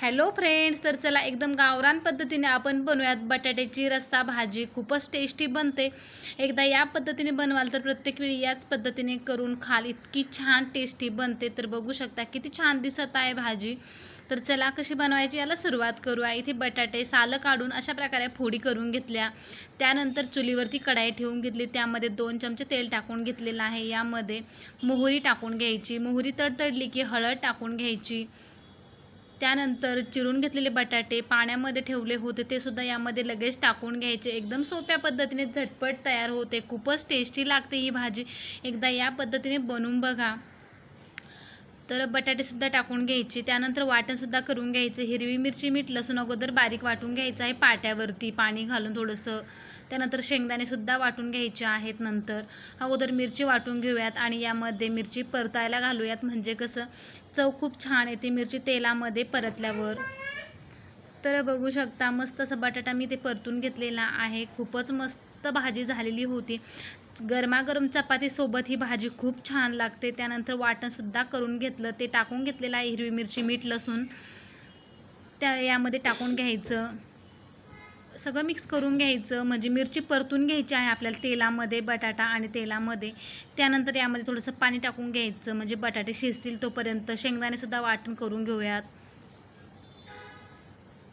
Hello friends तर चला एकदम गावरान पद्धतीने आपण बनवूयात बटाट्याची रस्सा भाजी. खूपच टेस्टी बनते. एकदा या पद्धतीने बनवाल तर प्रत्येक वेळी याच पद्धतीने करून खाल. इतकी छान टेस्टी बनते. तर बघू शकता किती छान दिसत आहे भाजी. तर चला कशी बनवायची याला सुरुवात करूया. इथे बटाटे सालं काढून अशा प्रकारे फोडी करून घेतल्या. त्यानंतर चुलीवरती कढाई ठेवून घेतली. त्यामध्ये दोन चमचे तेल टाकून घेतलेलं आहे. यामध्ये मोहरी टाकून घ्यायची. मोहरी तडतडली की हळद टाकून घ्यायची. त्यानंतर चिरून घेतलेले बटाटे पाण्यामध्ये ठेवले होते ते सुद्धा यामध्ये लगेच टाकून घ्यायचे. एकदम सोप्या पद्धतीने झटपट तयार होते. खूपच टेस्टी लागते ही भाजी. एकदा या पद्धतीने बनवून बघा. तर बटाटेसुद्धा टाकून घ्यायचे त्यानंतर वाटणसुद्धा करून घ्यायचं. हिरवी मिरची मीठ लसूण अगोदर बारीक वाटून घ्यायचं आहे पाट्यावरती पाणी घालून थोडंसं. त्यानंतर शेंगदाणेसुद्धा वाटून घ्यायचे आहेत नंतर. अगोदर मिरची वाटून घेऊयात आणि यामध्ये मिरची परतायला घालूयात. म्हणजे कसं चव खूप छान येते मिरची तेलामध्ये परतल्यावर. तर बघू शकता मस्त असं बटाटा मी ते परतून घेतलेला आहे. खूपच मस्त भाजी झालेली होती. गरमागरम चपातीसोबत ही भाजी खूप छान लागते. त्यानंतर वाटणसुद्धा करून घेतलं. ते टाकून घेतलेलं आहे हिरवी मिरची मीठ लसूण. त्या यामध्ये टाकून घ्यायचं. सगळं मिक्स करून घ्यायचं. म्हणजे मिरची परतून घ्यायची आहे आपल्याला तेलामध्ये बटाटा आणि तेलामध्ये. त्यानंतर यामध्ये थोडंसं पाणी टाकून घ्यायचं. म्हणजे बटाटे शिजतील तोपर्यंत. शेंगदाणेसुद्धा वाटण करून घेऊयात.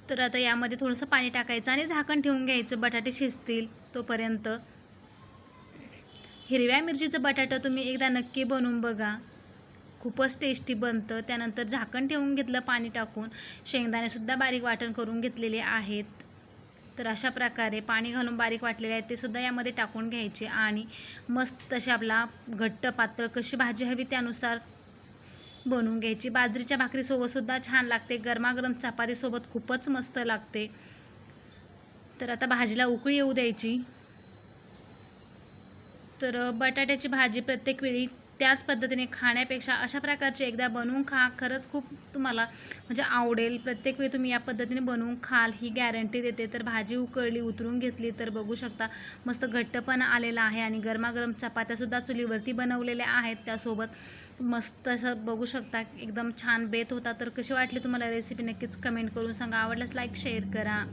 तर आता यामध्ये थोडंसं पाणी टाकायचं आणि झाकण ठेवून घ्यायचं. बटाटे शिजतील. तोपर्यंत हिरव्या मिरचीचं बटाटा तुम्ही एकदा नक्की बनवून बघा. खूपच टेस्टी बनतं. त्यानंतर झाकण ठेवून घेतलं पाणी टाकून. शेंगदाणेसुद्धा बारीक वाटण करून घेतलेले आहेत. तर अशा प्रकारे पाणी घालून बारीक वाटलेले आहेत ते सुद्धा यामध्ये टाकून घ्यायचे. आणि मस्त अशी आपला घट्ट पातळ कशी भाजी हवी त्यानुसार बनवून घ्यायची. बाजरीच्या भाकरीसोबतसुद्धा छान लागते. गरमागरम चपातीसोबत खूपच मस्त लागते. तर आता भाजीला उकळी येऊ द्यायची. तर बटाट्याची भाजी प्रत्येक वेळी त्याच पद्धतीने खाण्यापेक्षा अशा प्रकारची एकदा बनवून खा. खरंच खूप तुम्हाला म्हणजे आवडेल. प्रत्येक वेळी तुम्ही या पद्धतीने बनवून खाल ही गॅरंटी देते. तर भाजी उकळली उतरून घेतली तर बघू शकता मस्त घट्टपणा आलेला आहे आणि गरमागरम चपात्यासुद्धा चुलीवरती बनवलेल्या आहेत. त्यासोबत मस्त असं बघू शकता एकदम छान बेत होता. तर कशी वाटली तुम्हाला रेसिपी नक्कीच कमेंट करून सांगा. आवडल्यास लाईक शेअर करा.